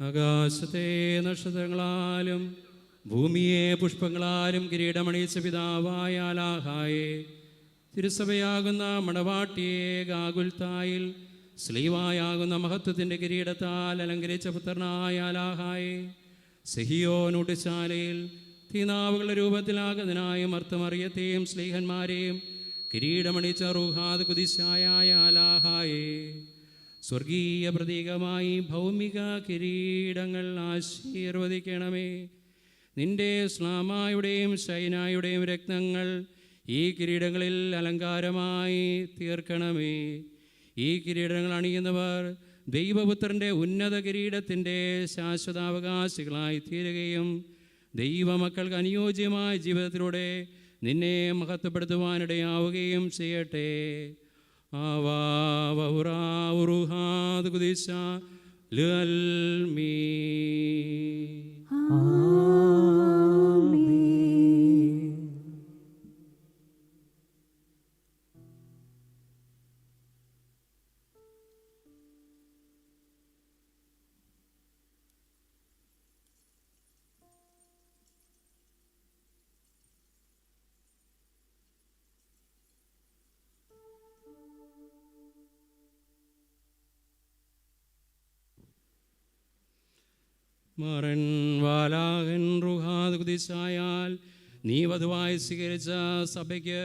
ആകാശത്തെ നക്ഷത്രങ്ങളാലും ഭൂമിയെ പുഷ്പങ്ങളാലും കിരീടമണിയിച്ച പിതാവായ തിരുസഭയാകുന്ന മണവാട്ടിയെ ഗാകുൽത്തായിൽ സ്ലീവായാകുന്ന മഹത്വത്തിന്റെ കിരീടത്താൽ അലങ്കരിച്ച പുത്രനായ ആലാഹായെ സെഹിയോനുട്ടിശാലയിൽ തീനാവുകളുടെ രൂപത്തിലാകുന്നതിനായും അർത്ഥമറിയത്തെയും സ്ലീഹന്മാരെയും കിരീടമണിച്ച റുഹാദ് കുതിശായ സ്വർഗീയ പ്രതീകമായി ഭൗമിക കിരീടങ്ങൾ ആശീർവദിക്കണമേ. നിന്റെ സ്ലാമായുടെയും ശൈനായുടെയും രക്തങ്ങൾ ഈ കിരീടങ്ങളിൽ അലങ്കാരമായി തീർക്കണമേ. ഈ കിരീടങ്ങൾ അണിയുന്നവർ ദൈവപുത്രന്റെ ഉന്നത കിരീടത്തിന്റെ ശാശ്വതാവകാശികളായി തീരുകയും ദൈവമക്കൾക്ക് അനുയോജ്യമായ ജീവിതത്തിലൂടെ നിന്നെ മഹത്വപ്പെടുത്തുവാനിടയാവുകയും ചെയ്യട്ടെ. ആവാവുറാവുറുഹാദ് കുദിശ മറൻ വാലാഹൻ റുഹാദ് നീ വധുവായി സ്വീകരിച്ച സഭയ്ക്ക്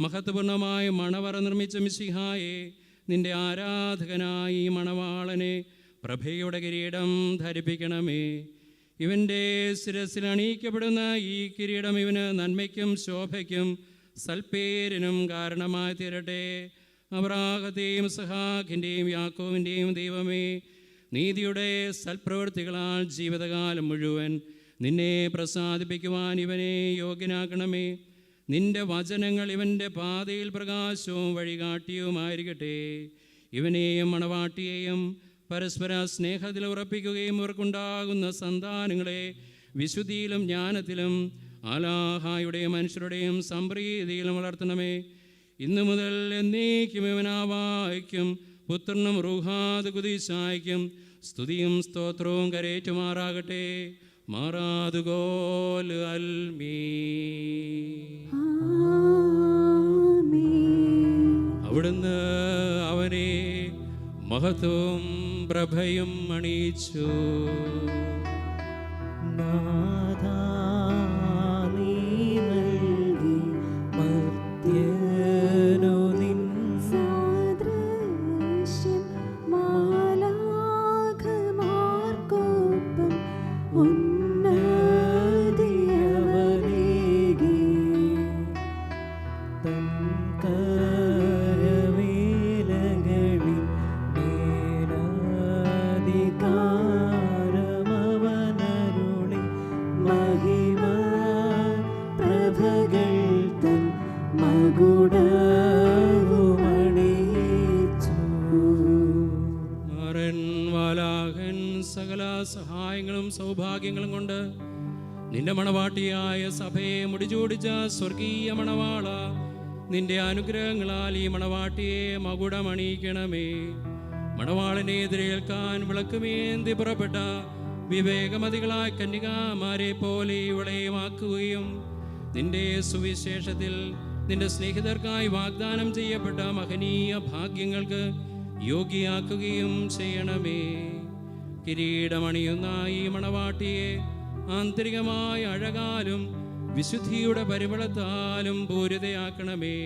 മഹത്വപൂർണമായ മണവറ നിർമ്മിച്ച മിശിഹായെ നിന്റെ ആരാധകനായി മണവാളനെ പ്രഭയുടെ കിരീടം ധരിപ്പിക്കണമേ. ഇവന്റെ ശിരസിൽ അണിയിക്കപ്പെടുന്ന ഈ കിരീടം ഇവന് നന്മയ്ക്കും ശോഭയ്ക്കും സൽപേരിനും കാരണമായി തീരട്ടെ. അബ്രാഹത്തെയും സഹാഖിന്റെയും യാക്കോവിന്റെയും ദൈവമേ നീതിയുടെ സൽപ്രവൃത്തികളാൽ ജീവിതകാലം മുഴുവൻ നിന്നെ പ്രസാദിപ്പിക്കുവാൻ ഇവനെ യോഗ്യനാക്കണമേ. നിന്റെ വചനങ്ങൾ ഇവന്റെ പാതയിൽ പ്രകാശവും വഴികാട്ടിയുമായിരിക്കട്ടെ. ഇവനെയും മണവാട്ടിയെയും പരസ്പര സ്നേഹത്തിൽ ഉറപ്പിക്കുകയും ഇവർക്കുണ്ടാകുന്ന സന്താനങ്ങളെ വിശുദ്ധിയിലും ജ്ഞാനത്തിലും ആലാഹായുടെയും മനുഷ്യരുടെയും സംപ്രീതിയിലും വളർത്തണമേ. ഇന്നു മുതൽ എന്നേക്കും ഇവനാവായിക്കും പുത്രനും റുഹാദ് കുതിശായ്ക്കും സ്തുതിയും സ്തോത്രവും കരേറ്റുമാറാകട്ടെ. മാറാതുകോൽ അൽമീ അവിടുന്ന് അവനെ മഹത്വവും പ്രഭയും അണിയിച്ചു. നാഥാ മഹിമ സഹായങ്ങളും സൗഭാഗ്യങ്ങളും കൊണ്ട് നിന്റെ മണവാട്ടിയായ സഭയെ മുടിചൂടിച്ച സ്വർഗീയ മണവാള നിന്റെ അനുഗ്രഹങ്ങളാൽ ഈ മണവാട്ടിയെ മകുടമണിയിക്കണമേ. മണവാളിനെ എതിരേൽക്കാൻ വിളക്കുമേന്തി പുറപ്പെട്ട വിവേകമതികളായ കന്യകാമാരെ പോലെ ഇവളെയുമാക്കുകയും നിന്റെ സുവിശേഷത്തിൽ നിന്റെ സ്നേഹിതർക്കായി വാഗ്ദാനം ചെയ്യപ്പെട്ട മഹനീയ ഭാഗ്യങ്ങൾക്ക് യോഗ്യയാക്കുകയും ചെയ്യണമേ. കിരീടമണിയുന്ന ഈ മണവാട്ടിയെ ആന്തരികമായ അഴകാലും വിശുദ്ധിയുടെ പരിമളത്താലും പൂരിതയാക്കണമേ.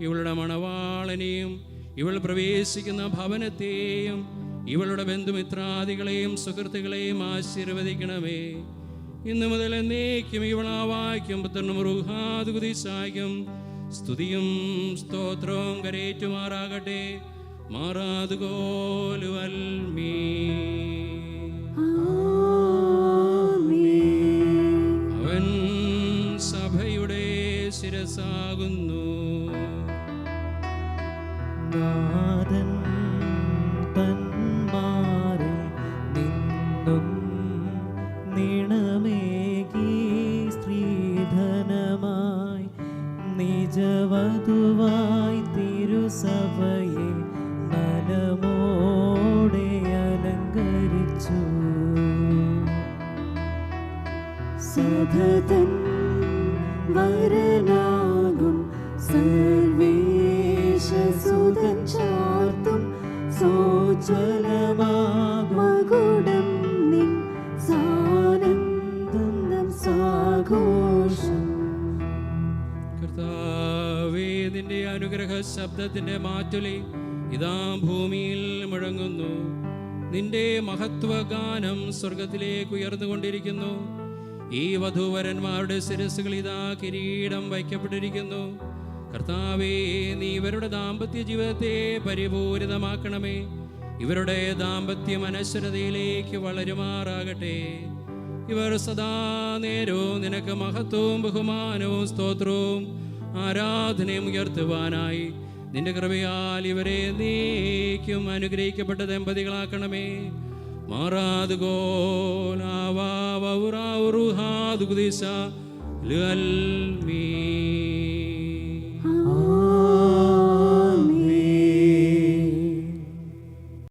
ഇവളുടെ മണവാളനെയും ഇവൾ പ്രവേശിക്കുന്ന ഭവനത്തെയും ഇവളുടെ ബന്ധുമിത്രാദികളെയും സുഹൃത്തുക്കളെയും ആശീർവദിക്കണമേ. ഇന്നു മുതൽ എന്നേക്കും ഇവളാവായ്ക്കും പുത്രനും റുഹാതുകുതിശായ്ക്കും സ്തുതിയും സ്തോത്രവും കരേറ്റുമാറാകട്ടെ. മാറാതുകോലുവൽമീ അവൻ സഭയുടെ ശിരസാകുന്നു. നിജവധുവായി തിരുസഭയെ ബലമോടെ അലങ്കരിച്ചു. സതതൻ വരനാകും സർവേശസുതൻ ചാർത്തും സോജലമാ ശബ്ദത്തിന്റെ മാറ്റുലി ഇതാ ഭൂമിയിൽ മുഴങ്ങുന്നു. നിന്റെ മഹത്വഗാനം സ്വർഗത്തിലേക്ക് ഉയർന്നുകൊണ്ടിരിക്കുന്നു. ഈ വധൂവരന്മാരുടെ ശിരസുകൾ ഇതാ കിരീടം വയ്ക്കപ്പെട്ടിരിക്കുന്നു. കർത്താവേ നീ ഇവരുടെ ദാമ്പത്യ ജീവിതത്തെ പരിപൂരിതമാക്കണമേ. ഇവരുടെ ദാമ്പത്യം അനശ്വരതയിലേക്ക് വളരുമാറാകട്ടെ. ഇവർ സദാ നേരവും നിനക്ക് മഹത്വവും ബഹുമാനവും സ്തോത്രവും ആരാധനയും ഉയർത്തുവാനായി. നിന്റെ കൃപയാൽ ഇവരെ നീക്കും. അനുഗ്രഹിക്കപ്പെട്ട ദമ്പതികളാക്കണമേ. മാറാതുകോലാവാവുറാവുറുഹാദുകുദിശ